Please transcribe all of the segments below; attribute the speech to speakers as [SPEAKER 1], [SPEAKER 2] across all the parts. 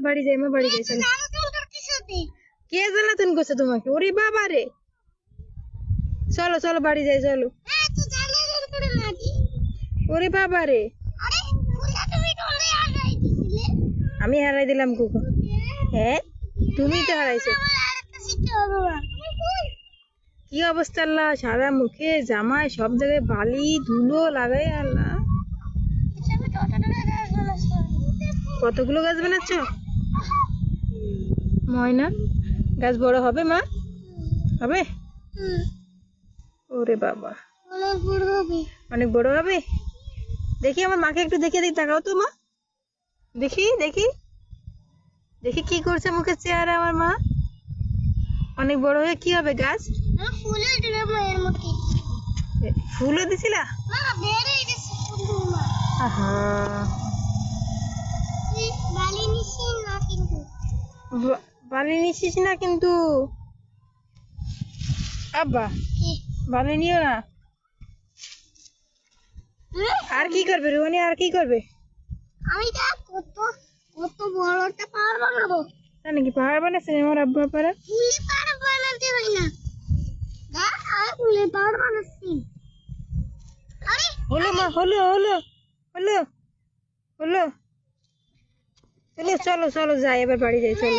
[SPEAKER 1] বাড়ি যাই আমার বাড়ি যাই কে জ্বালাতন করছে তোমাকে? ওরে বাবা রে। চলো চলো, বাড়ি যাই, চলো। ওরে বাবা রে। আমি হারাই দিলাম কুকুর হ্যাঁ? তুমি তো হারাইছো। কি অবস্থা আল্লাহ? সাদা মুখে জামায় সব জায়গায় বালি, ধুলো লাগাই আল্লাহ। কতগুলো গাছ বানাচ্ছ? ময়না? গাছ বড় হবে মা? হবে? ওরে বাবা। অনেক বড় হবে? দেখি আমার মাকে একটু দেখে দিই তাকাও তো মা। দেখি দেখি। দেখি কি করছে মুখের চেহারা আমার মা। অনেক বড় হয়ে কি হবে গাছ? ফুলও দিছিলা? আহা। বালি নিছিস না কিন্তু? আব্বা বালি নিও না। আর কি করবে রোহনি? আর কি করবে?
[SPEAKER 2] আমি দেখ কত কত বড় একটা পাহাড় বানাবো।
[SPEAKER 1] তা নাকি পাহাড় বানাচ্ছেন আমার আব্বা পাড়া
[SPEAKER 2] ফুলি পাহাড় বানাতে হয় না। দেখ আমি ফুলি পাহাড় বানাচ্ছি। আরে
[SPEAKER 1] হলো মা হলো হলো হলো হলো। চলো চলো চলো যাই এবার বাড়ি যাই চলো।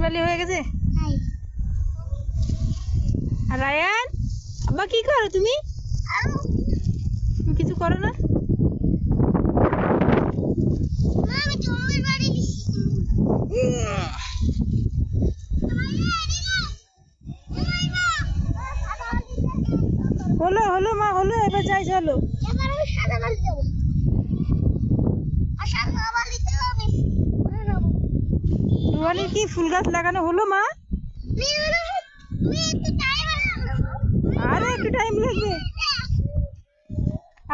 [SPEAKER 1] মিক্স হয়ে গেছে? রায়ান? আব্বা কি করো তুমি? কিছু করো না? হলো হলো মা হলো এবার যাই চলো।
[SPEAKER 2] এবার আমি সাদা বালি দেবো আর সাদা বালিতে আমি করে নেব
[SPEAKER 1] রুয়ানির কি ফুল গাছ লাগানো হলো, মা? আরে, একটু টাইম লাগবে।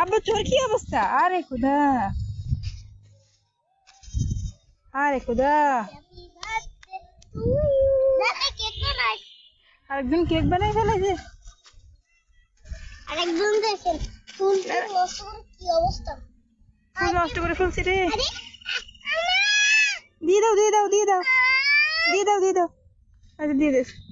[SPEAKER 1] আব্বা, তোর কি অবস্থা? আরে, খুদা। আরে, খুদা। আরেকজন কেক বানাই ফেলেছে।
[SPEAKER 2] আরেকজন
[SPEAKER 1] ফুল নষ্ট করে রে। দিয়ে দাও দিয়ে দাও দিয়ে দাও। দিয়ে দাও দিয়ে দাও আচ্ছা দিয়ে দে